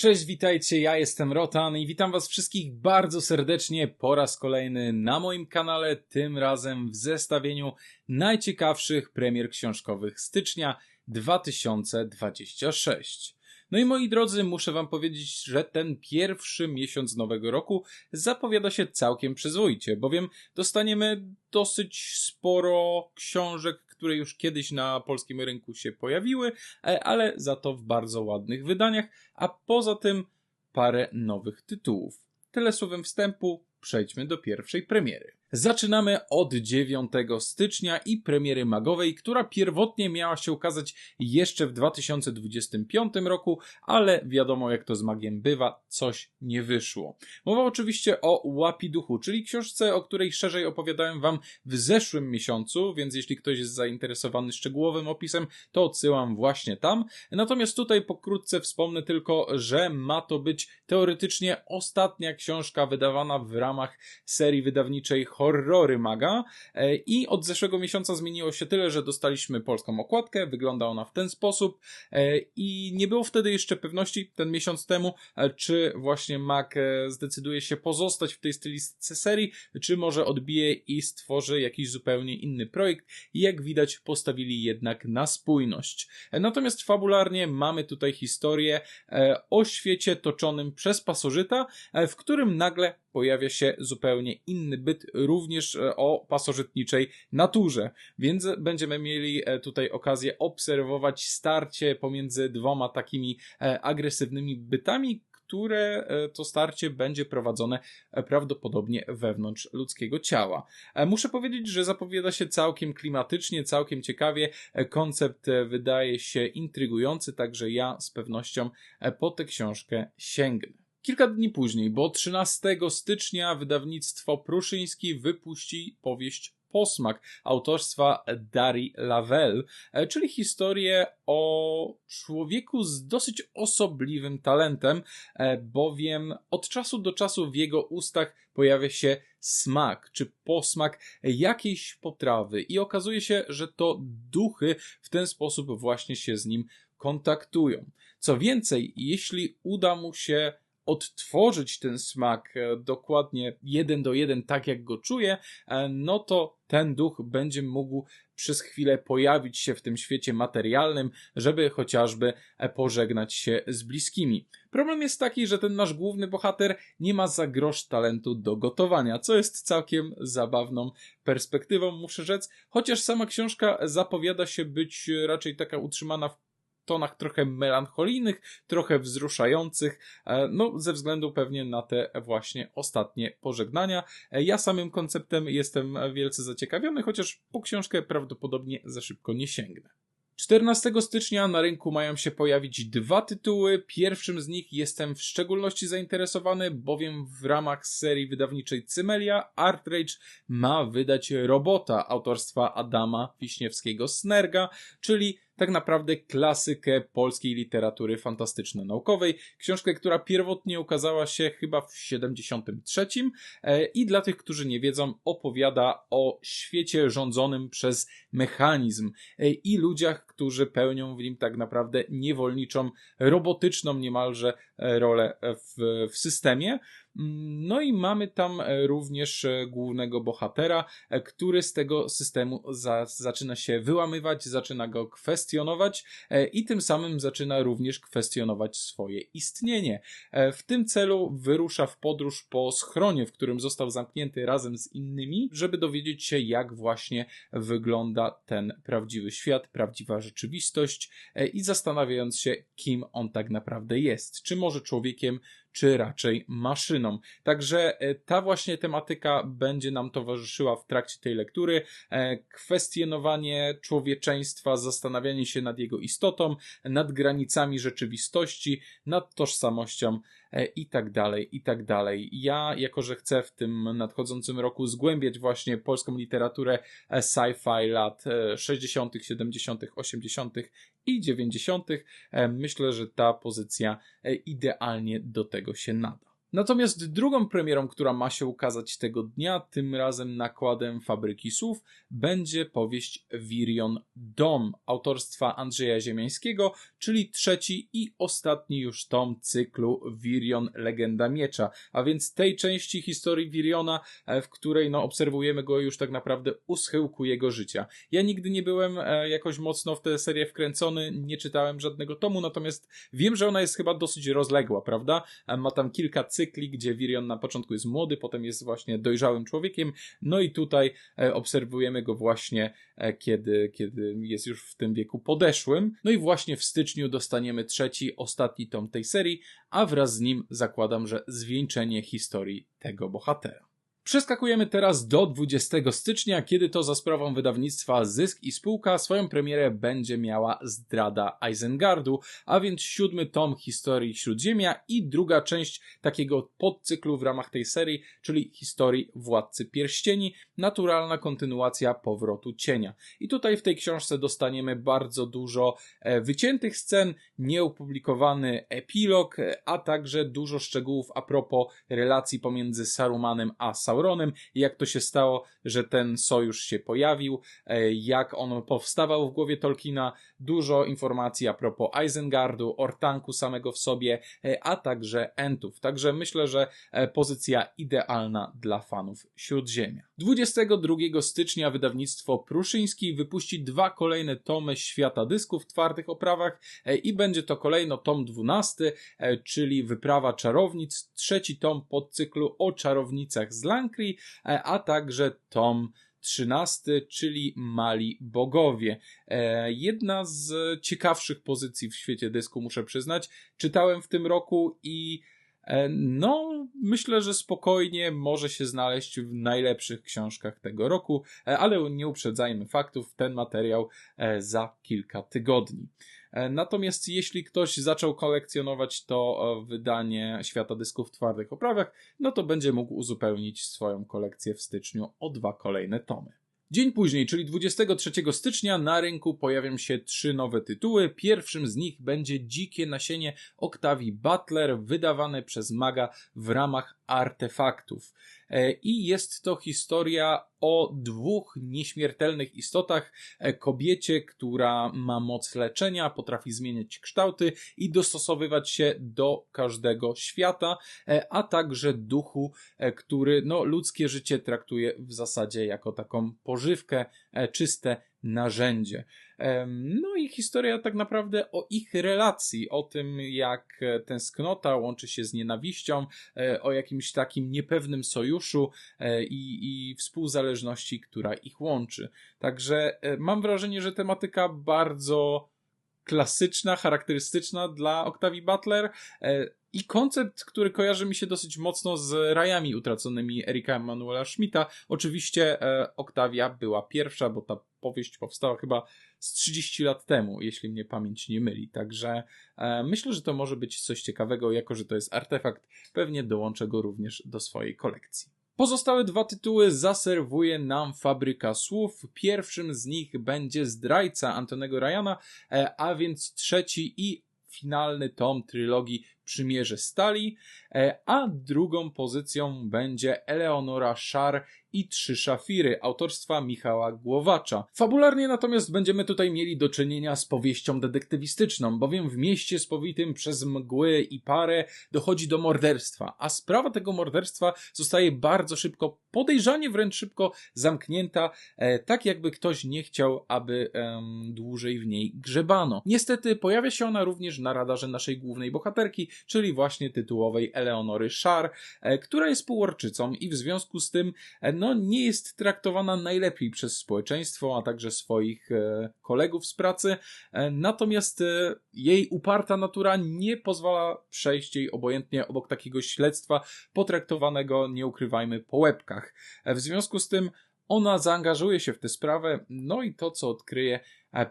Cześć, witajcie, ja jestem Rotan i witam was wszystkich bardzo serdecznie po raz kolejny na moim kanale, tym razem w zestawieniu najciekawszych premier książkowych stycznia 2026. No i moi drodzy, muszę wam powiedzieć, że ten pierwszy miesiąc nowego roku zapowiada się całkiem przyzwoicie, bowiem dostaniemy dosyć sporo książek, które już kiedyś na polskim rynku się pojawiły, e, ale za to w bardzo ładnych wydaniach, a poza tym parę nowych tytułów. Tyle słowem wstępu, przejdźmy do pierwszej premiery. Zaczynamy od 9 stycznia i premiery magowej, która pierwotnie miała się ukazać jeszcze w 2025 roku, ale wiadomo jak to z magiem bywa, coś nie wyszło. Mowa oczywiście o Łapi Duchu, czyli książce, o której szerzej opowiadałem Wam w zeszłym miesiącu, więc jeśli ktoś jest zainteresowany szczegółowym opisem, to odsyłam właśnie tam. Natomiast tutaj pokrótce wspomnę tylko, że ma to być teoretycznie ostatnia książka wydawana w ramach serii wydawniczej horrory maga. E, i od zeszłego miesiąca zmieniło się tyle, że dostaliśmy polską okładkę, wygląda ona w ten sposób. E, i nie było wtedy jeszcze pewności ten miesiąc temu, e, czy właśnie mag zdecyduje się pozostać w tej stylistyce serii, czy może odbije i stworzy jakiś zupełnie inny projekt. Jak widać postawili jednak na spójność. Natomiast fabularnie mamy tutaj historię o świecie toczonym przez pasożyta, w którym nagle pojawia się zupełnie inny byt, również e, o pasożytniczej naturze. Więc będziemy mieli e, tutaj okazję obserwować starcie pomiędzy dwoma takimi e, agresywnymi bytami, które to starcie będzie prowadzone prawdopodobnie wewnątrz ludzkiego ciała. Muszę powiedzieć, że zapowiada się całkiem klimatycznie, całkiem ciekawie. Koncept wydaje się intrygujący, także ja z pewnością po tę książkę sięgnę. Kilka dni później, bo 13 stycznia wydawnictwo Pruszyński wypuści powieść Posmak autorstwa Dari Lavelle, e, czyli historię o człowieku z dosyć osobliwym talentem, e, bowiem od czasu do czasu w jego ustach pojawia się smak czy posmak jakiejś potrawy i okazuje się, że to duchy w ten sposób właśnie się z nim kontaktują. Co więcej, jeśli uda mu się odtworzyć ten smak e, dokładnie jeden do jeden, tak jak go czuję, e, no to ten duch będzie mógł przez chwilę pojawić się w tym świecie materialnym, żeby chociażby e, pożegnać się z bliskimi. Problem jest taki, że ten nasz główny bohater nie ma za grosz talentu do gotowania, co jest całkiem zabawną perspektywą, muszę rzec, chociaż sama książka zapowiada się być raczej taka utrzymana w tonach trochę melancholijnych, trochę wzruszających, e, no ze względu pewnie na te właśnie ostatnie pożegnania. E, ja samym konceptem jestem wielce zaciekawiony, chociaż po książkę prawdopodobnie za szybko nie sięgnę. 14 stycznia na rynku mają się pojawić dwa tytuły. Pierwszym z nich jestem w szczególności zainteresowany, bowiem w ramach serii wydawniczej Cymelia Artrage ma wydać robota autorstwa Adama Wiśniewskiego-Snerga, czyli tak naprawdę klasykę polskiej literatury fantastyczno-naukowej. Książkę, która pierwotnie ukazała się chyba w 73 e, i dla tych, którzy nie wiedzą, opowiada o świecie rządzonym przez mechanizm e, i ludziach, którzy pełnią w nim tak naprawdę niewolniczą, robotyczną niemalże e, rolę w, w systemie. No i mamy tam e, również e, głównego bohatera, e, który z tego systemu za, zaczyna się wyłamywać, zaczyna go kwestionować i tym samym zaczyna również kwestionować swoje istnienie. W tym celu wyrusza w podróż po schronie, w którym został zamknięty razem z innymi, żeby dowiedzieć się, jak właśnie wygląda ten prawdziwy świat, prawdziwa rzeczywistość i zastanawiając się, kim on tak naprawdę jest. Czy może człowiekiem, czy raczej maszyną. Także e, ta właśnie tematyka będzie nam towarzyszyła w trakcie tej lektury. E, kwestionowanie człowieczeństwa, zastanawianie się nad jego istotą, nad granicami rzeczywistości, nad tożsamością i tak dalej, i tak dalej. Ja, jako że chcę w tym nadchodzącym roku zgłębiać właśnie polską literaturę e, sci-fi lat 60., 70., 80. i 90., e, myślę, że ta pozycja idealnie do tego się nada. Natomiast drugą premierą, która ma się ukazać tego dnia, tym razem nakładem Fabryki Słów, będzie powieść Wirion Dom autorstwa Andrzeja Ziemiańskiego, czyli trzeci i ostatni już tom cyklu Wirion Legenda Miecza, a więc tej części historii Wiriona, e, w której no, obserwujemy go już tak naprawdę u schyłku jego życia. Ja nigdy nie byłem e, jakoś mocno w tę serię wkręcony, nie czytałem żadnego tomu, natomiast wiem, że ona jest chyba dosyć rozległa, prawda? E, ma tam kilka cykli, gdzie Virion na początku jest młody, potem jest właśnie dojrzałym człowiekiem, no i tutaj e, obserwujemy go właśnie, e, kiedy, kiedy jest już w tym wieku podeszłym. No i właśnie w styczniu dostaniemy trzeci, ostatni tom tej serii, a wraz z nim zakładam, że zwieńczenie historii tego bohatera. Przeskakujemy teraz do 20 stycznia, kiedy to za sprawą wydawnictwa Zysk i Spółka swoją premierę będzie miała Zdrada Eisengardu, a więc siódmy tom historii Śródziemia i druga część takiego podcyklu w ramach tej serii, czyli historii Władcy Pierścieni, naturalna kontynuacja powrotu cienia. I tutaj w tej książce dostaniemy bardzo dużo e, wyciętych scen, nieopublikowany epilog, e, a także dużo szczegółów a propos relacji pomiędzy Sarumanem a Sauronem Sauronem, jak to się stało, że ten sojusz się pojawił, e, jak on powstawał w głowie Tolkiena, dużo informacji a propos Eisengardu, Ortanku samego w sobie, e, a także Entów. Także myślę, że e, pozycja idealna dla fanów Śródziemia. 22 stycznia wydawnictwo Pruszyński wypuści dwa kolejne tomy Świata Dysków w twardych oprawach i będzie to kolejno tom 12, czyli Wyprawa Czarownic, trzeci tom podcyklu o czarownicach z Lang E, a także tom 13, czyli Mali Bogowie. E, jedna z ciekawszych pozycji w świecie dysku, muszę przyznać. Czytałem w tym roku i no, myślę, że spokojnie może się znaleźć w najlepszych książkach tego roku, ale nie uprzedzajmy faktów, ten materiał za kilka tygodni. E, natomiast jeśli ktoś zaczął kolekcjonować to e, wydanie Świata Dysków w twardych oprawach, no to będzie mógł uzupełnić swoją kolekcję w styczniu o dwa kolejne tomy. Dzień później, czyli 23 stycznia, na rynku pojawią się trzy nowe tytuły. Pierwszym z nich będzie Dzikie Nasienie Octavii Butler, wydawane przez Maga w ramach artefaktów. E, I jest to historia o dwóch nieśmiertelnych istotach. E, kobiecie, która ma moc leczenia, potrafi zmieniać kształty i dostosowywać się do każdego świata, e, a także duchu, który no, ludzkie życie traktuje w zasadzie jako taką pożywkę, czyste narzędzie. No i historia tak naprawdę o ich relacji, o tym jak tęsknota łączy się z nienawiścią, e, o jakimś takim niepewnym sojuszu e, i, i współzależności, która ich łączy. Także e, mam wrażenie, że tematyka bardzo klasyczna, charakterystyczna dla Octavii Butler i koncept, który kojarzy mi się dosyć mocno z rajami utraconymi Erika Emanuela Schmidta. Oczywiście e, Oktawia była pierwsza, bo ta powieść powstała chyba z 30 lat temu, jeśli mnie pamięć nie myli. Także e, myślę, że to może być coś ciekawego, jako że to jest artefakt, pewnie dołączę go również do swojej kolekcji. Pozostałe dwa tytuły zaserwuje nam Fabryka Słów. Pierwszym z nich będzie Zdrajca Antonego Ryana, e, a więc trzeci i finalny tom trylogii Przymierze Stali, e, a drugą pozycją będzie Eleonora Szar i Trzy Szafiry autorstwa Michała Głowacza. Fabularnie natomiast będziemy tutaj mieli do czynienia z powieścią detektywistyczną, bowiem w mieście spowitym przez mgły i parę dochodzi do morderstwa, a sprawa tego morderstwa zostaje bardzo szybko, podejrzanie wręcz szybko zamknięta, e, tak jakby ktoś nie chciał, aby e, dłużej w niej grzebano. Niestety pojawia się ona również na radarze naszej głównej bohaterki, czyli właśnie tytułowej Eleonory Szar, e, która jest półorczycą i w związku z tym e, no, nie jest traktowana najlepiej przez społeczeństwo, a także swoich e, kolegów z pracy. Natomiast jej uparta natura nie pozwala przejść jej obojętnie obok takiego śledztwa potraktowanego, nie ukrywajmy, po łebkach. W związku z tym ona zaangażuje się w tę sprawę, no i to, co odkryje,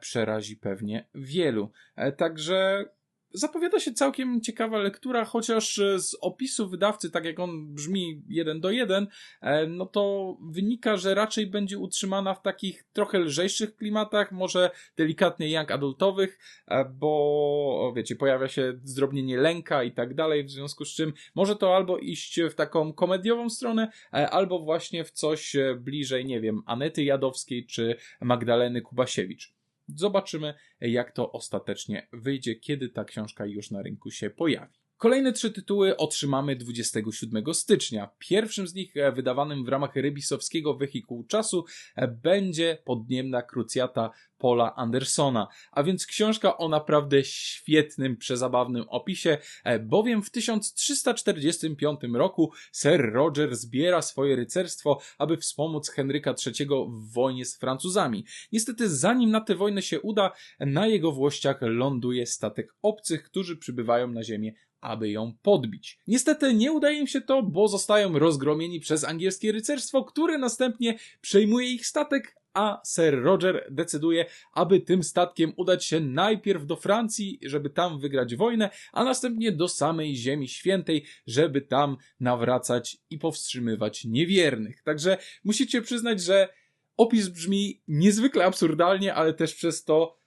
przerazi pewnie wielu. Także Zapowiada się całkiem ciekawa lektura, chociaż e, z opisu wydawcy, tak jak on brzmi jeden do jeden, e, no to wynika, że raczej będzie utrzymana w takich trochę lżejszych klimatach, może delikatnie young adultowych, e, bo wiecie, pojawia się zdrobnienie lęka i tak dalej, w związku z czym może to albo iść w taką komediową stronę, albo właśnie w coś bliżej, nie wiem, Anety Jadowskiej czy Magdaleny Kubasiewicz. Zobaczymy, jak to ostatecznie wyjdzie, kiedy ta książka już na rynku się pojawi. Kolejne trzy tytuły otrzymamy 27 stycznia. Pierwszym z nich, e, wydawanym w ramach rybisowskiego wehikułu czasu, e, będzie Podniemna Krucjata Paula Andersona, a więc książka o naprawdę świetnym, przezabawnym opisie, e, bowiem w 1345 roku Sir Roger zbiera swoje rycerstwo, aby wspomóc Henryka III w wojnie z Francuzami. Niestety, zanim na tę wojnę się uda, na jego włościach ląduje statek obcych, którzy przybywają na ziemię aby ją podbić. Niestety nie udaje im się to, bo zostają rozgromieni przez angielskie rycerstwo, które następnie przejmuje ich statek, a Sir Roger decyduje, aby tym statkiem udać się najpierw do Francji, żeby tam wygrać wojnę, a następnie do samej Ziemi Świętej, żeby tam nawracać i powstrzymywać niewiernych. Także musicie przyznać, że opis brzmi niezwykle absurdalnie, ale też przez to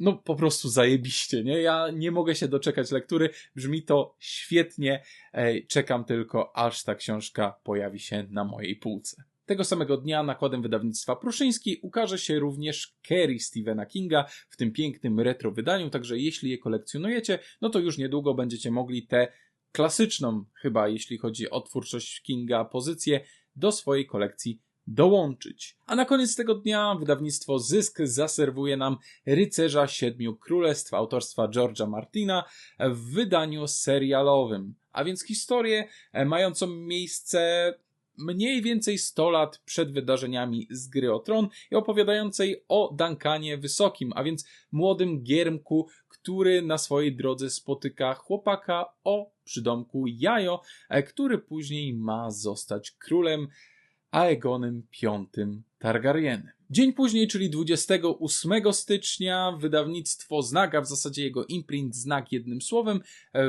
no po prostu zajebiście, nie? Ja nie mogę się doczekać lektury, brzmi to świetnie, czekam tylko aż ta książka pojawi się na mojej półce. Tego samego dnia nakładem wydawnictwa Pruszyński ukaże się również Kerry Stephena Kinga w tym pięknym retro wydaniu, także jeśli je kolekcjonujecie, no to już niedługo będziecie mogli tę klasyczną, chyba jeśli chodzi o twórczość Kinga, pozycję do swojej kolekcji dołączyć. A na koniec tego dnia wydawnictwo Zysk zaserwuje nam Rycerza Siedmiu Królestw autorstwa George'a Martina w wydaniu serialowym. A więc historię e, mającą miejsce mniej więcej 100 lat przed wydarzeniami z gry o tron i opowiadającej o Duncanie Wysokim, a więc młodym giermku, który na swojej drodze spotyka chłopaka o przydomku Jajo, e, który później ma zostać królem Aegonem V Targaryenem. Dzień później, czyli 28 stycznia, wydawnictwo Znak, a w zasadzie jego imprint Znak jednym słowem,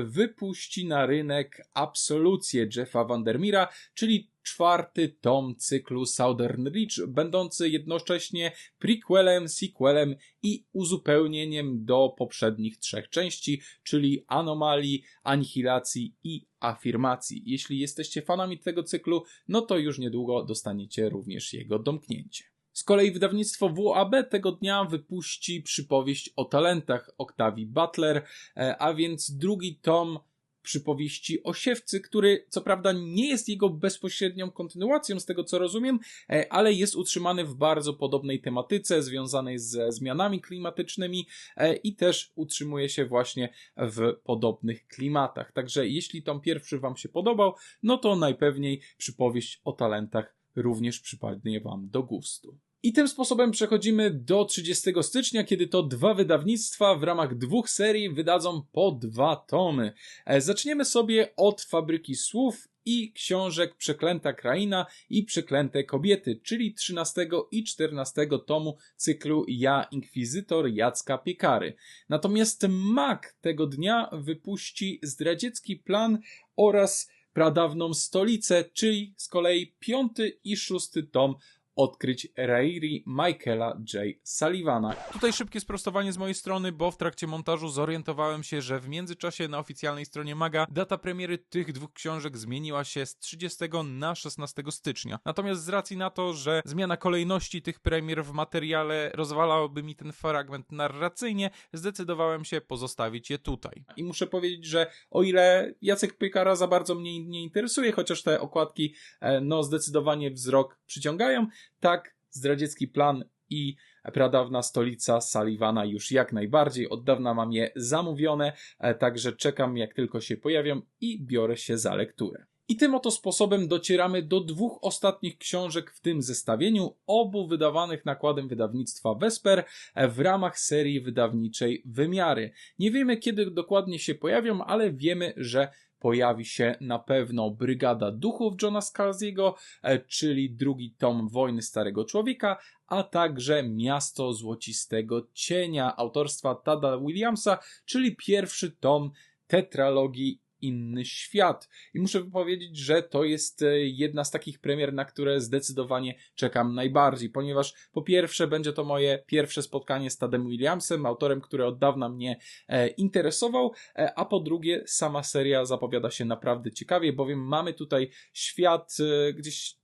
wypuści na rynek Absolucję Jeffa Vandermeera, czyli czwarty tom cyklu Southern Reach, będący jednocześnie prequelem, sequelem i uzupełnieniem do poprzednich trzech części, czyli Anomalii, Anihilacji i Afirmacji. Jeśli jesteście fanami tego cyklu, no to już niedługo dostaniecie również jego domknięcie. Z kolei wydawnictwo WAB tego dnia wypuści przypowieść o talentach Octavii Butler, e, a więc drugi tom przypowieści Osiewcy, który co prawda nie jest jego bezpośrednią kontynuacją z tego co rozumiem, e, ale jest utrzymany w bardzo podobnej tematyce związanej ze zmianami klimatycznymi e, i też utrzymuje się właśnie w podobnych klimatach. Także jeśli tom pierwszy wam się podobał, no to najpewniej przypowieść o talentach również przypadnie wam do gustu. I tym sposobem przechodzimy do 30 stycznia, kiedy to dwa wydawnictwa w ramach dwóch serii wydadzą po dwa tomy. E, zaczniemy sobie od Fabryki Słów i książek Przeklęta Kraina i Przeklęte Kobiety, czyli 13 i 14 tomu cyklu Ja Inkwizytor Jacka Piekary. Natomiast Mac tego dnia wypuści zdradziecki plan oraz pradawną stolicę, czyli z kolei piąty i szósty tom odkryć Rairi Michaela J. Sullivana. Tutaj szybkie sprostowanie z mojej strony, bo w trakcie montażu zorientowałem się, że w międzyczasie na oficjalnej stronie Maga data premiery tych dwóch książek zmieniła się z 30 na 16 stycznia. Natomiast z racji na to, że zmiana kolejności tych premier w materiale rozwalałoby mi ten fragment narracyjnie, zdecydowałem się pozostawić je tutaj. I muszę powiedzieć, że o ile Jacek Piekara za bardzo mnie nie interesuje, chociaż te okładki e, no zdecydowanie wzrok przyciągają, tak, zdradziecki plan i pradawna stolica Sullivana już jak najbardziej. Od dawna mam je zamówione, e, także czekam jak tylko się pojawią i biorę się za lekturę. I tym oto sposobem docieramy do dwóch ostatnich książek w tym zestawieniu, obu wydawanych nakładem wydawnictwa Vesper w ramach serii wydawniczej Wymiary. Nie wiemy kiedy dokładnie się pojawią, ale wiemy, że pojawi się na pewno Brygada Duchów Johna Scalziego, e, czyli drugi tom Wojny Starego Człowieka, a także Miasto Złocistego Cienia autorstwa Tada Williamsa, czyli pierwszy tom tetralogii inny świat. I muszę powiedzieć, że to jest e, jedna z takich premier, na które zdecydowanie czekam najbardziej, ponieważ po pierwsze będzie to moje pierwsze spotkanie z Tadem Williamsem, autorem, który od dawna mnie e, interesował, e, a po drugie sama seria zapowiada się naprawdę ciekawie, bowiem mamy tutaj świat gdzieś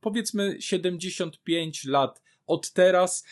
powiedzmy 75 lat od teraz,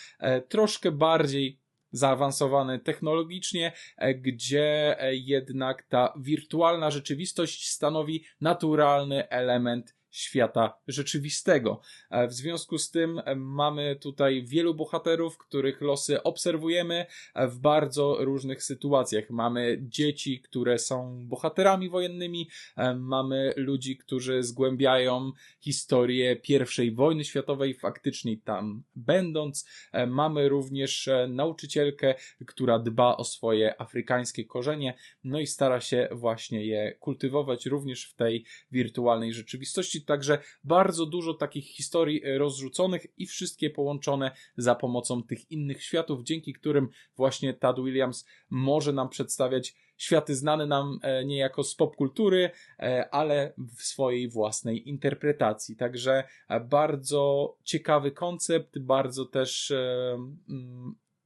troszkę bardziej zaawansowany technologicznie, e, gdzie e, jednak ta wirtualna rzeczywistość stanowi naturalny element świata rzeczywistego. E, w związku z tym e, mamy tutaj wielu bohaterów, których losy obserwujemy e, w bardzo różnych sytuacjach. Mamy dzieci, które są bohaterami wojennymi, mamy ludzi, którzy zgłębiają historię I wojny światowej, faktycznie tam będąc. Mamy również nauczycielkę, która dba o swoje afrykańskie korzenie, no i stara się właśnie je kultywować również w tej wirtualnej rzeczywistości także bardzo dużo takich historii e, rozrzuconych i wszystkie połączone za pomocą tych innych światów, dzięki którym właśnie Tad Williams może nam przedstawiać światy znane nam e, niejako z popkultury, e, ale w swojej własnej interpretacji. Także bardzo ciekawy koncept, bardzo też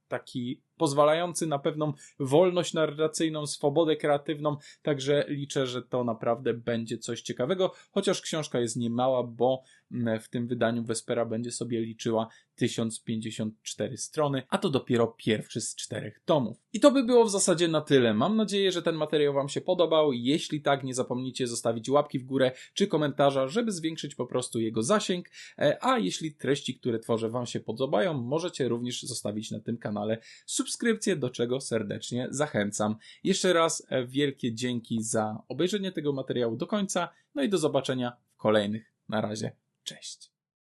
taki pozwalający na pewną wolność narracyjną, swobodę kreatywną, także liczę, że to naprawdę będzie coś ciekawego, chociaż książka jest niemała, bo mm, w tym wydaniu Vespera będzie sobie liczyła 1054 strony, a to dopiero pierwszy z czterech tomów. I to by było w zasadzie na tyle. Mam nadzieję, że ten materiał Wam się podobał. Jeśli tak, nie zapomnijcie zostawić łapki w górę czy komentarza, żeby zwiększyć po prostu jego zasięg. E, a jeśli treści, które tworzę Wam się podobają, możecie również zostawić na tym kanale subskrypcję, do czego serdecznie zachęcam. Jeszcze raz e, wielkie dzięki za obejrzenie tego materiału do końca. No i do zobaczenia w kolejnych. Na razie, cześć.